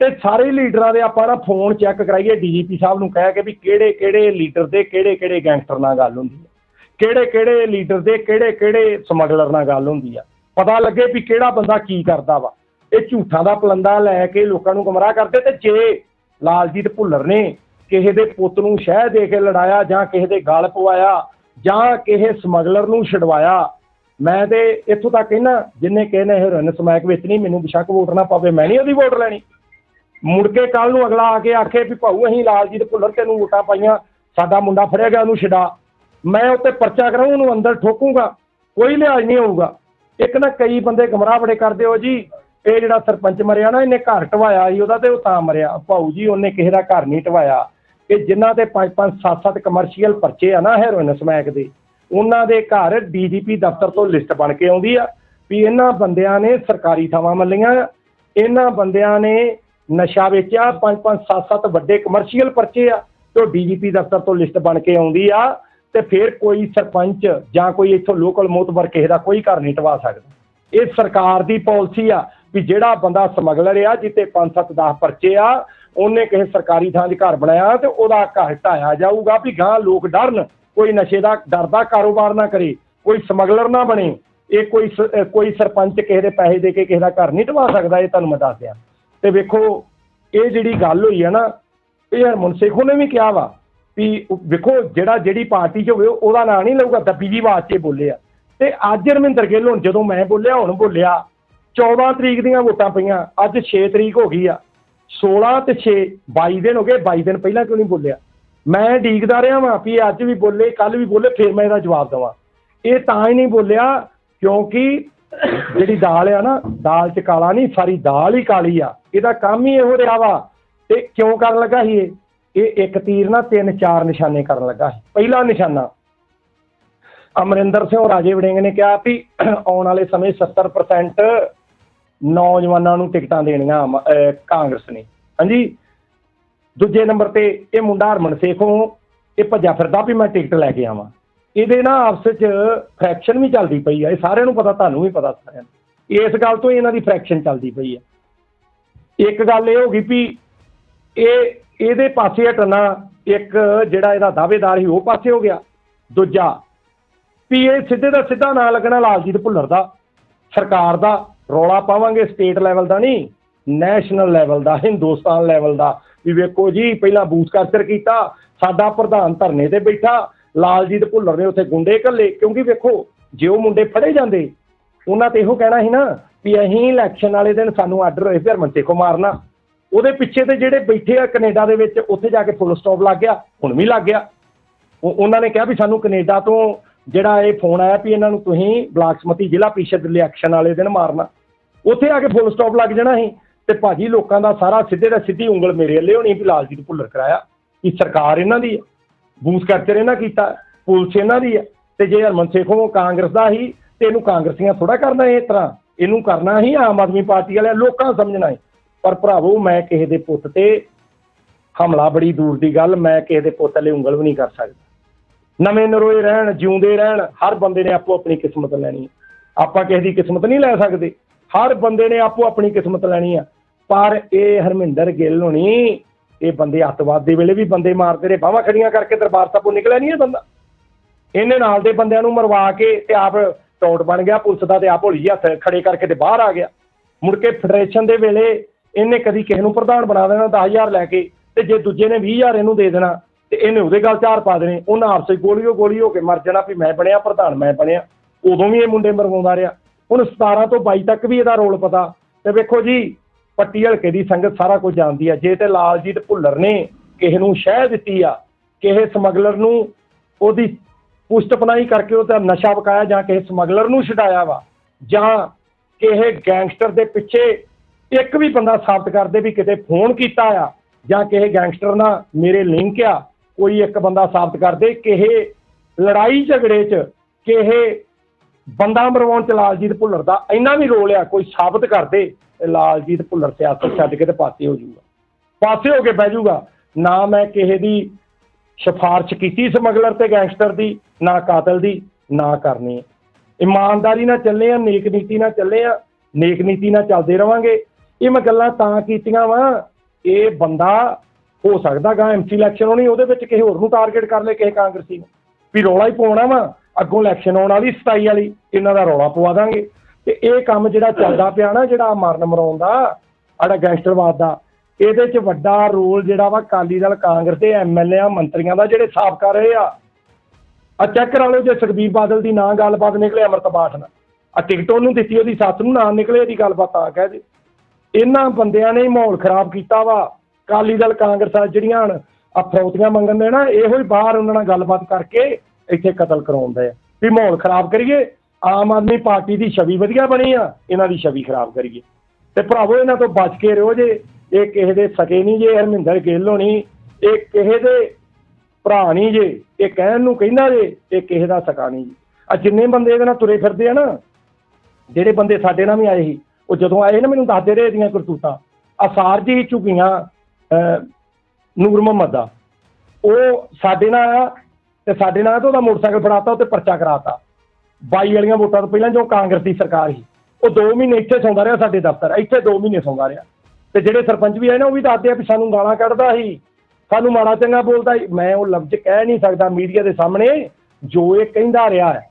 ਤੇ ਸਾਰੇ ਲੀਡਰਾਂ ਦੇ ਆਪਾਂ ਨਾ ਫੋਨ ਚੈੱਕ ਕਰਾਈਏ, ਡੀਜੀਪੀ ਸਾਹਿਬ ਨੂੰ ਕਹਿ ਕੇ ਵੀ ਕਿਹੜੇ ਕਿਹੜੇ ਲੀਡਰ ਦੇ ਕਿਹੜੇ ਕਿਹੜੇ ਗੈਂਗਸਟਰ ਨਾਲ ਗੱਲ ਹੁੰਦੀ ਹੈ ਕਿਹੜੇ ਕਿਹੜੇ ਲੀਡਰ ਦੇ ਕਿਹੜੇ ਕਿਹੜੇ ਸਮਗਲਰ ਨਾਲ ਗੱਲ ਹੁੰਦੀ ਆ। ਪਤਾ ਲੱਗੇ ਵੀ ਕਿਹੜਾ ਬੰਦਾ ਕੀ ਕਰਦਾ ਵਾ। ਇਹ ਝੂਠਾਂ ਦਾ ਪਲੰਦਾ ਲੈ ਕੇ ਲੋਕਾਂ ਨੂੰ ਗਮਰਾਹ ਕਰਦੇ ਤੇ ਜੇ ਲਾਲਜੀਤ ਭੁੱਲਰ ਨੇ ਕਿਸੇ ਦੇ ਪੁੱਤ ਨੂੰ ਸ਼ਹਿ ਦੇ ਕੇ ਲੜਾਇਆ ਜਾਂ ਕਿਸੇ ਦੇ ਗਲ ਪਵਾਇਆ ਜਾਂ ਕਿਸੇ ਸਮਗਲਰ ਨੂੰ ਛਡਵਾਇਆ, ਮੈਂ ਤੇ ਇੱਥੋਂ ਤੱਕ ਕਹਿਣਾ ਜਿੰਨੇ ਕਹਿੰਦੇ ਹੀਰੋਇਨ ਸਮੈਕ ਵਿੱਚ ਨਹੀਂ ਮੈਨੂੰ ਬਿਸ਼ੱਕ ਵੋਟ ਨਾ ਪਾਵੇ, ਮੈਂ ਨਹੀਂ ਉਹਦੀ ਵੋਟ ਲੈਣੀ। ਮੁੜ ਕੇ ਕੱਲ ਨੂੰ ਅਗਲਾ ਆ ਕੇ ਆਖੇ ਵੀ ਭਾਊ ਅਸੀਂ ਲਾਲਜੀਤ ਭੁੱਲਰ ਤੈਨੂੰ ਵੋਟਾਂ ਪਾਈਆਂ, ਸਾਡਾ ਮੁੰਡਾ ਫੜਿਆ ਗਿਆ, ਉਹਨੂੰ ਛਡਾ। ਮੈਂ ਉੱਤੇ ਪਰਚਾ ਕਰਾਂ ਉਹਨੂੰ ਅੰਦਰ ਠੋਕੂਗਾ, ਕੋਈ ਲਿਹਾਜ਼ ਨਹੀਂ ਹੋਊਗਾ। ਇੱਕ ਨਾ ਕਈ ਬੰਦੇ ਗਮਰਾਹ ਬੜੇ ਕਰਦੇ ਹੋ ਜੀ, ਇਹ ਜਿਹੜਾ ਸਰਪੰਚ ਮਰਿਆ ਨਾ, ਇਹਨੇ ਘਰ ਢਵਾਇਆ ਸੀ, ਉਹਦਾ ਤੇ ਉਹ ਤਾਂ ਮਰਿਆ। ਭਾਊ ਜੀ, ਉਹਨੇ ਕਿਸੇ ਦਾ ਘਰ ਨਹੀਂ ਢਵਾਇਆ। ਕਿ ਜਿਨ੍ਹਾਂ ਤੇ ਪੰਜ ਪੰਜ, ਸੱਤ ਸੱਤ ਕਮਰਸ਼ੀਅਲ ਪਰਚੇ ਆ ਨਾ ਹੈਰੋਇਨ ਸਮੈਕ ਦੇ, ਉਹਨਾਂ ਦੇ ਘਰ ਡੀਜੀਪੀ ਦਫ਼ਤਰ ਤੋਂ ਲਿਸਟ ਬਣ ਕੇ ਆਉਂਦੀ ਆ ਵੀ ਇਹਨਾਂ ਬੰਦਿਆਂ ਨੇ ਸਰਕਾਰੀ ਥਾਵਾਂ ਮੱਲੀਆਂ, ਇਹਨਾਂ ਬੰਦਿਆਂ ਨੇ ਨਸ਼ਾ ਵੇਚਿਆ, ਪੰਜ ਪੰਜ, ਸੱਤ ਸੱਤ ਵੱਡੇ ਕਮਰਸ਼ੀਅਲ ਪਰਚੇ ਆ, ਤੇ ਡੀਜੀਪੀ ਦਫ਼ਤਰ ਤੋਂ ਲਿਸਟ ਬਣ ਕੇ ਆਉਂਦੀ ਆ, ਤੇ ਫਿਰ ਕੋਈ ਸਰਪੰਚ ਜਾਂ ਕੋਈ ਇੱਥੋਂ ਲੋਕਲ ਮੋਤਬਰ ਕਿਸੇ ਦਾ ਕੋਈ ਘਰ ਨਹੀਂ ਟਵਾ ਸਕਦਾ। ਇਹ ਸਰਕਾਰ ਦੀ ਪਾਲਿਸੀ ਆ ਵੀ ਜਿਹੜਾ ਬੰਦਾ ਸਮਗਲਰ ਆ ਜਿੱਤੇ 5 7 10 ਪਰਚੇ ਆ, ਉਹਨੇ ਕਿਸੇ ਸਰਕਾਰੀ ਥਾਂ 'ਚ ਘਰ ਬਣਾਇਆ, ਤੇ ਉਹਦਾ ਘਰ ਢਾਇਆ ਜਾਊਗਾ ਵੀ ਗਾਂ ਲੋਕ ਡਰਨ, ਕੋਈ ਨਸ਼ੇ ਦਾ ਡਰਦਾ ਕਾਰੋਬਾਰ ਨਾ ਕਰੇ, ਕੋਈ ਸਮਗਲਰ ਨਾ ਬਣੇ, ਇਹ ਕੋਈ ਕੋਈ ਸਰਪੰਚ ਕਿਸੇ ਦੇ ਪੈਸੇ ਦੇ ਕੇ ਕਿਸੇ ਦਾ ਘਰ ਨਹੀਂ ਢਵਾ ਸਕਦਾ, ਇਹ ਤੁਹਾਨੂੰ ਮੈਂ ਦੱਸ ਦਿਆਂ। ਤੇ ਵੇਖੋ ਇਹ ਜਿਹੜੀ ਗੱਲ ਹੋਈ ਹੈ ਨਾ, ਇਹ ਹਰਮਨ ਸੇਖੋ ਨੇ ਵੀ ਕਿਹਾ ਵਾ ਵੀ ਵੇਖੋ ਜਿਹੜਾ ਜਿਹੜੀ ਪਾਰਟੀ 'ਚ ਹੋਵੇ ਉਹਦਾ ਨਾਂ ਨਹੀਂ ਲਊਗਾ ਦੱਬੀ ਜੀ ਵਾਸਤੇ ਬੋਲੇ ਆ ਤੇ ਅੱਜ ਰਮਿੰਦਰ ਗਿੱਲ ਹੁਣ ਜਦੋਂ ਮੈਂ ਬੋਲਿਆ, ਹੁਣ ਬੋਲਿਆ 14 ਤਰੀਕ ਦੀਆਂ ਵੋਟਾਂ ਪਈਆਂ, ਅੱਜ 6 ਤਰੀਕ ਹੋ ਗਈ ਆ। 16 ਤੇ 6 22 ਦਿਨ ਹੋ ਗਏ 22 ਦਿਨ ਪਹਿਲਾਂ ਕਿਉਂ ਨਹੀਂ ਬੋਲਿਆ? ਮੈਂ ਡੀਕਦਾ ਰਿਹਾ ਵਾਂ ਵੀ ਅੱਜ ਵੀ ਬੋਲੇ ਕੱਲ ਵੀ ਬੋਲੇ, ਫਿਰ ਮੈਂ ਇਹਦਾ ਜਵਾਬ ਦੇਵਾਂ। ਇਹ ਤਾਂ ਹੀ ਨਹੀਂ ਬੋਲਿਆ, ਕਿਉਂਕਿ ਜਿਹੜੀ ਦਾਲ ਆ ਨਾ, ਦਾਲ 'ਚ ਕਾਲਾ ਨਹੀਂ, ਸਾਰੀ ਦਾਲ ਹੀ ਕਾਲੀ ਆ। ਇਹਦਾ ਕੰਮ ਹੀ ਇਹੋ ਰਿਹਾ ਵਾ। ਤੇ ਕਿਉਂ ਕਰਨ ਲੱਗਾ ਸੀ ਇਹ? ਇਹ ਇੱਕ ਤੀਰ ਨਾਲ ਤਿੰਨ ਚਾਰ ਨਿਸ਼ਾਨੇ ਕਰਨ ਲੱਗਾ ਸੀ। ਪਹਿਲਾ ਨਿਸ਼ਾਨਾ, ਅਮਰਿੰਦਰ ਸਿੰਘ ਰਾਜੇ ਵੜਿੰਗ ਨੇ ਕਿਹਾ ਵੀ ਆਉਣ ਵਾਲੇ ਸਮੇਂ 70% ਨੌਜਵਾਨਾਂ ਨੂੰ ਟਿਕਟਾਂ ਦੇਣੀਆਂ ਕਾਂਗਰਸ ਨੇ। ਹਾਂਜੀ? ਦੂਜੇ ਨੰਬਰ ਤੇ ਇਹ ਮੁੰਡਾ ਹਰਮਨ ਸੇਖੋਂ, ਇਹ ਭੱਜਾ ਫਿਰਦਾ ਵੀ ਮੈਂ ਟਿਕਟ ਲੈ ਕੇ ਆਵਾਂ। ਇਹਦੇ ਨਾ ਆਪਸ ਚ ਫ੍ਰੈਕਸ਼ਨ ਵੀ ਚੱਲਦੀ ਪਈ ਆ। ਇਹ ਸਾਰਿਆਂ ਨੂੰ ਪਤਾ, ਤੁਹਾਨੂੰ ਵੀ ਪਤਾ ਸਾਰਿਆਂ ਨੂੰ। ਇਸ ਗੱਲ ਤੋਂ ਹੀ ਇਹਨਾਂ ਦੀ ਫ੍ਰੈਕਸ਼ਨ ਚੱਲਦੀ ਪਈ ਆ। ਇੱਕ ਗੱਲ ਇਹ ਹੋ ਗਈ ਵੀ ਇਹ, ਇਹਦੇ ਪਾਸੇ ਹਟਣਾ ਇੱਕ ਜਿਹੜਾ ਇਹਦਾ ਦਾਅਵੇਦਾਰ ਸੀ, ਉਹ ਪਾਸੇ ਹੋ ਗਿਆ। ਦੂਜਾ, ਵੀ ਇਹ ਸਿੱਧੇ ਦਾ ਸਿੱਧਾ ਨਾਂ ਲੱਗਣਾ ਲਾਲਜੀਤ ਭੁੱਲਰ ਦਾ। ਸਰਕਾਰ ਦਾ ਰੌਲਾ ਪਾਵਾਂਗੇ ਸਟੇਟ ਲੈਵਲ ਦਾ ਨਹੀਂ, ਨੈਸ਼ਨਲ ਲੈਵਲ ਦਾ, ਹਿੰਦੁਸਤਾਨ ਲੈਵਲ ਦਾ। ਵੀ ਵੇਖੋ ਜੀ, ਪਹਿਲਾਂ ਬੂਥ ਕਲਚਰ ਕੀਤਾ, ਸਾਡਾ ਪ੍ਰਧਾਨ ਧਰਨੇ ਤੇ ਬੈਠਾ, ਲਾਲਜੀਤ ਭੁੱਲਰ ਨੇ ਉੱਥੇ ਗੁੰਡੇ ਘੱਲੇ, ਕਿਉਂਕਿ ਵੇਖੋ, ਜੇ ਉਹ ਮੁੰਡੇ ਫੜੇ ਜਾਂਦੇ ਉਹਨਾਂ ਤੇ ਇਹੋ ਕਹਿਣਾ ਸੀ ਨਾ ਵੀ ਅਸੀਂ ਇਲੈਕਸ਼ਨ ਵਾਲੇ ਦਿਨ ਸਾਨੂੰ ਆਰਡਰ ਹੋਏ ਫਿਰ ਹਰਮਨ ਕੋ ਮਾਰਨਾ। ਉਹਦੇ ਪਿੱਛੇ ਤੇ ਜਿਹੜੇ ਬੈਠੇ ਆ ਕੈਨੇਡਾ ਦੇ ਵਿੱਚ, ਉੱਥੇ ਜਾ ਕੇ ਫੁੱਲ ਸਟਾਪ ਲੱਗ ਗਿਆ, ਹੁਣ ਵੀ ਲੱਗ ਗਿਆ। ਉਹ ਉਹਨਾਂ ਨੇ ਕਿਹਾ ਵੀ ਸਾਨੂੰ ਕੈਨੇਡਾ ਤੋਂ ਜਿਹੜਾ ਇਹ ਫੋਨ ਆਇਆ ਵੀ ਇਹਨਾਂ ਨੂੰ ਤੁਸੀਂ ਬਲਾਕ ਸਮਤੀ ਜ਼ਿਲ੍ਹਾ ਪ੍ਰੀਸ਼ਦ ਇਲੈਕਸ਼ਨ ਵਾਲੇ ਦਿਨ ਮਾਰਨਾ। ਉੱਥੇ ਆ ਕੇ ਫੁੱਲ ਸਟਾਪ ਲੱਗ ਜਾਣਾ ਸੀ ਤੇ ਭਾਜੀ ਲੋਕਾਂ ਦਾ ਸਾਰਾ ਸਿੱਧੇ ਦਾ ਸਿੱਧੀ ਉਂਗਲ ਮੇਰੇ ਵੱਲੇ ਹੋਣੀ ਵੀ ਲਾਲਜੀਤ ਭੁੱਲਰ ਕਰਾਇਆ। ਕਿ ਸਰਕਾਰ ਇਹਨਾਂ ਦੀ ਹੈ ਬੂਸ ਕੈਪਚਰ ਇਹਨਾਂ ਕੀਤਾ, ਪੁਲਿਸ ਇਹਨਾਂ ਦੀ ਹੈ ਤੇ ਜੇ ਹਰਮਨ ਸੇਖੋਂ ਕਾਂਗਰਸ ਦਾ ਹੀ ਤੇ ਇਹਨੂੰ ਕਾਂਗਰਸੀਆਂ ਥੋੜਾ ਕਰਨਾ ਇਹ ਤਰ੍ਹਾਂ। ਇਹਨੂੰ ਕਰਨਾ ਹੀ ਆਮ ਆਦਮੀ ਪਾਰਟੀ ਵਾਲਿਆਂ ਲੋਕਾਂ ਸਮਝਣਾ ਹੈ। ਪਰ ਭਰਾਵੋ, ਮੈਂ ਕਿਸੇ ਦੇ ਪੁੱਤ ਤੇ ਹਮਲਾ ਬੜੀ ਦੂਰ ਦੀ ਗੱਲ, ਮੈਂ ਕਿਸੇ ਦੇ ਪੁੱਤ ਲਈ ਉਂਗਲ ਵੀ ਨਹੀਂ ਕਰ ਸਕਦਾ। ਨਵੇਂ ਨਰੋਏ ਰਹਿਣ, ਜਿਉਂਦੇ ਰਹਿਣ, ਹਰ ਬੰਦੇ ਨੇ ਆਪੋ ਆਪਣੀ ਕਿਸਮਤ ਲੈਣੀ ਆਪਾਂ ਕਿਸੇ ਦੀ ਕਿਸਮਤ ਨਹੀਂ ਲੈ ਸਕਦੇ। ਹਰ ਬੰਦੇ ਨੇ ਆਪੋ ਆਪਣੀ ਕਿਸਮਤ ਲੈਣੀ ਆ ਪਰ ਇਹ ਹਰਮਿੰਦਰ ਗਿੱਲ ਹੋਣੀ ਇਹ ਬੰਦੇ ਅੱਤਵਾਦ ਦੇ ਵੇਲੇ ਵੀ ਬੰਦੇ ਮਾਰਦੇ ਰਹੇ, ਬਾਹਾਂ ਖੜੀਆਂ ਕਰਕੇ ਦਰਬਾਰ ਸਾਹਿਬੋਂ ਨਿਕਲਿਆ ਨਹੀਂ ਇਹ ਬੰਦਾ। ਇਹਨੇ ਨਾਲ ਦੇ ਬੰਦਿਆਂ ਨੂੰ ਮਰਵਾ ਕੇ ਤੇ ਆਪ ਟੌਟ ਬਣ ਗਿਆ, ਪੁਲਿਸ ਦਾ ਤੇ ਆਪ ਹੌਲੀ ਹੱਥ ਖੜੇ ਕਰਕੇ ਤੇ ਬਾਹਰ ਆ ਗਿਆ। ਮੁੜ ਕੇ ਫੈਡਰੇਸ਼ਨ ਦੇ ਵੇਲੇ ਇਹਨੇ ਕਦੀ ਕਿਸੇ ਨੂੰ ਪ੍ਰਧਾਨ ਬਣਾ ਦੇਣਾ 10000 ਲੈ ਕੇ, ਤੇ ਜੇ ਦੂਜੇ ਨੇ 20000 ਇਹਨੂੰ ਦੇ ਦੇਣਾ, ਤੇ ਇਹਨੇ ਉਹਦੇ ਗੱਲ ਚਾਰ ਪਾ ਦੇਣੇ। ਉਹਨਾਂ ਆਪਸੇ ਗੋਲੀਓ ਗੋਲੀ ਹੋ ਕੇ ਮਰ ਜਾਣਾ ਵੀ ਮੈਂ ਬਣਿਆ, ਪ੍ਰਧਾਨ ਮੈਂ ਬਣਿਆ। ਉਦੋਂ ਵੀ ਇਹ ਮੁੰਡੇ ਮਰਵਾਉਂਦਾ ਰਿਹਾ। ਹੁਣ 17 ਤੋਂ 22 ਤੱਕ ਵੀ ਇਹਦਾ ਰੋਲ ਪਤਾ। ਤੇ ਵੇਖੋ ਜੀ, ਪੱਟੀ ਹਲਕੇ ਦੀ ਸੰਗਤ ਸਾਰਾ ਕੁਝ ਜਾਣਦੀ ਆ। ਜੇ ਤੇ ਲਾਲਜੀਤ ਭੁੱਲਰ ਨੇ ਕਿਸੇ ਨੂੰ ਸ਼ਹਿ ਦਿੱਤੀ ਆ, ਕਿਸੇ ਸਮਗਲਰ ਨੂੰ ਉਹਦੀ ਪੁਸ਼ਤ ਪਨਾਈ ਕਰਕੇ ਉਹਦਾ ਨਸ਼ਾ ਵਕਾਇਆ ਜਾਂ ਕਿਸੇ ਸਮਗਲਰ ਨੂੰ ਛਡਾਇਆ ਵਾ, ਜਾਂ ਕਿਸੇ ਗੈਂਗਸਟਰ ਦੇ ਪਿੱਛੇ ਇੱਕ ਵੀ ਬੰਦਾ ਸਾਬਤ ਕਰਦੇ ਵੀ ਕਿਤੇ ਫੋਨ ਕੀਤਾ ਆ, ਜਾਂ ਕਿਸੇ ਗੈਂਗਸਟਰ ਨਾਲ ਮੇਰੇ ਲਿੰਕ ਆ, ਕੋਈ ਇੱਕ ਬੰਦਾ ਸਾਬਤ ਕਰਦੇ, ਕਿਸੇ ਲੜਾਈ ਝਗੜੇ 'ਚ ਕਿਸੇ ਬੰਦਾ ਮਰਵਾਉਣ ਚ ਲਾਲਜੀਤ ਭੁੱਲਰ ਦਾ ਇੰਨਾ ਵੀ ਰੋਲ ਆ, ਕੋਈ ਸਾਬਤ ਕਰਦੇ ਲਾਲਜੀਤ ਭੁੱਲਰ ਸਿਆਸਤ ਛੱਡ ਕੇ ਤੇ ਪਾਸੇ ਹੋ ਜਾਊਗਾ। ਪਾਸੇ ਹੋ ਕੇ ਬਹਿ ਜਾਊਗਾ। ਨਾ ਮੈਂ ਕਿਸੇ ਦੀ ਸਿਫਾਰਿਸ਼ ਕੀਤੀ ਸਮਗਲਰ ਤੇ ਗੈਂਗਸਟਰ ਦੀ ਨਾ ਕਾਤਲ ਦੀ, ਨਾ ਕਰਨੀ। ਇਮਾਨਦਾਰੀ ਨਾਲ ਚੱਲੇ ਆ, ਨੇਕ ਨੀਤੀ ਨਾਲ ਚੱਲੇ ਆ, ਨੇਕ ਨੀਤੀ ਨਾਲ ਚੱਲਦੇ ਰਵਾਂਗੇ। ਇਹ ਮੈਂ ਗੱਲਾਂ ਤਾਂ ਕੀਤੀਆਂ ਵਾ, ਇਹ ਬੰਦਾ ਹੋ ਸਕਦਾ ਗਾ ਐਮਸੀ ਇਲੈਕਸ਼ਨ ਹੋਣੀ, ਉਹਦੇ ਵਿੱਚ ਕਿਸੇ ਹੋਰ ਨੂੰ ਟਾਰਗੇਟ ਕਰ ਲੇ, ਕਿਸੇ ਕਾਂਗਰਸੀ ਨੂੰ। ਵੀ ਰੌਲਾ ਹੀ ਪਾਉਣਾ ਵਾ, ਅੱਗੋਂ ਇਲੈਕਸ਼ਨ ਆਉਣ ਵਾਲੀ 27 ਵਾਲੀ, ਇਹਨਾਂ ਦਾ ਰੌਲਾ ਪਵਾ ਦਾਂਗੇ। ਤੇ ਇਹ ਕੰਮ ਜਿਹੜਾ ਚੱਲਦਾ ਪਿਆ ਨਾ, ਜਿਹੜਾ ਮਰਨ ਮਰਾਉਣ ਦਾ ਆੜਾ ਗੈਂਗਸਟਰਵਾਦ ਦਾ, ਇਹਦੇ 'ਚ ਵੱਡਾ ਰੋਲ ਜਿਹੜਾ ਵਾ ਅਕਾਲੀ ਦਲ, ਕਾਂਗਰਸ ਦੇ ਐਮਐਲਏ ਮੰਤਰੀਆਂ ਦਾ, ਜਿਹੜੇ ਸਾਫ਼ ਕਰ ਰਹੇ ਆ। ਆ ਚੈੱਕ ਕਰਾ ਲਓ ਜੇ ਸੁਖਬੀਰ ਬਾਦਲ ਦੀ ਨਾ ਗੱਲਬਾਤ ਨਿਕਲੇ ਅਮਰਤ ਬਾਠ ਨਾਲ। ਆ ਟਿਕਟ ਉਹਨੂੰ ਦਿੱਤੀ, ਉਹਦੀ ਸੱਸ ਨੂੰ ਨਾ ਨਿਕਲੇ ਇਹਦੀ ਗੱਲਬਾਤ ਆ ਕਹਿ ਦੇ। ਇਹਨਾਂ ਬੰਦਿਆਂ ਨੇ ਮਾਹੌਲ ਖਰਾਬ ਕੀਤਾ ਵਾ। ਅਕਾਲੀ ਦਲ, ਕਾਂਗਰਸ ਆ ਜਿਹੜੀਆਂ ਹਨ ਆ ਫਰੌਤੀਆਂ ਮੰਗਣ ਦੇ ਨਾ, ਇਹੋ ਹੀ ਬਾਹਰ ਉਹਨਾਂ ਨਾਲ ਗੱਲਬਾਤ ਕਰਕੇ ਇੱਥੇ ਕਤਲ ਕਰਾਉਂਦੇ ਆ। ਵੀ ਮਾਹੌਲ ਖਰਾਬ ਕਰੀਏ, ਆਮ ਆਦਮੀ ਪਾਰਟੀ ਦੀ ਛਵੀ ਵਧੀਆ ਬਣੀ ਆ, ਇਹਨਾਂ ਦੀ ਛਵੀ ਖਰਾਬ ਕਰੀਏ। ਤੇ ਭਰਾਵੋ, ਇਹਨਾਂ ਤੋਂ ਬਚ ਕੇ ਰਹੋ ਜੇ। ਇਹ ਕਿਸੇ ਦੇ ਸਕੇ ਨਹੀਂ ਜੇ, ਹਰਮਿੰਦਰ ਗਿੱਲ ਹੋਣੀ, ਇਹ ਕਿਸੇ ਦੇ ਭਰਾ ਨਹੀਂ ਜੇ ਇਹ ਕਹਿਣ ਨੂੰ ਕਹਿੰਦਾ ਜੇ ਇਹ ਕਿਸੇ ਦਾ ਸਕਾ ਨਹੀਂ ਜੀ। ਆ ਜਿੰਨੇ ਬੰਦੇ ਇਹਦੇ ਨਾਲ ਤੁਰੇ ਫਿਰਦੇ ਆ ਨਾ ਜਿਹੜੇ ਬੰਦੇ ਸਾਡੇ ਨਾਲ ਵੀ ਆਏ ਸੀ ਉਹ ਜਦੋਂ ਆਏ ਨਾ ਮੈਨੂੰ ਦੱਸਦੇ ਰਹੇ ਇਹਦੀਆਂ ਕਰਤੂਤਾਂ। ਅਸਾਰ ਜੀ ਝੁਕੀਆਂ ਅਹ, ਨੂਰ ਮੁਹੰਮਦ ਦਾ। ਉਹ ਸਾਡੇ ਨਾਲ ਆਇਆ ਤੇ ਸਾਡੇ ਨਾਲ ਤਾਂ ਉਹਦਾ ਮੋਟਰਸਾਈਕਲ ਫੜਾਤਾ ਉੱਤੇ ਪਰਚਾ ਕਰਾਤਾ। 22 ਵਾਲੀਆਂ ਵੋਟਾਂ ਤੋਂ ਪਹਿਲਾਂ ਜੋ ਕਾਂਗਰਸ ਦੀ ਸਰਕਾਰ ਸੀ ਉਹ 2 ਮਹੀਨੇ ਇੱਥੇ ਸੌਂਦਾ ਰਿਹਾ ਸਾਡੇ ਦਫ਼ਤਰ ਇੱਥੇ 2 ਮਹੀਨੇ ਸੌਂਦਾ ਰਿਹਾ। ਤੇ ਜਿਹੜੇ ਸਰਪੰਚ ਵੀ ਆਏ ਨਾ ਉਹ ਵੀ ਦੱਸਦੇ ਆ ਵੀ ਸਾਨੂੰ ਗਾਲਾਂ ਕੱਢਦਾ ਸੀ। ਸਾਨੂੰ ਮਾੜਾ ਚੰਗਾ ਬੋਲਦਾ ਮੈਂ ਉਹ ਲਫ਼ਜ਼ ਕਹਿ ਨਹੀਂ ਸਕਦਾ ਮੀਡੀਆ ਦੇ ਸਾਹਮਣੇ, ਜੋ ਇਹ ਕਹਿੰਦਾ ਰਿਹਾ ਹੈ।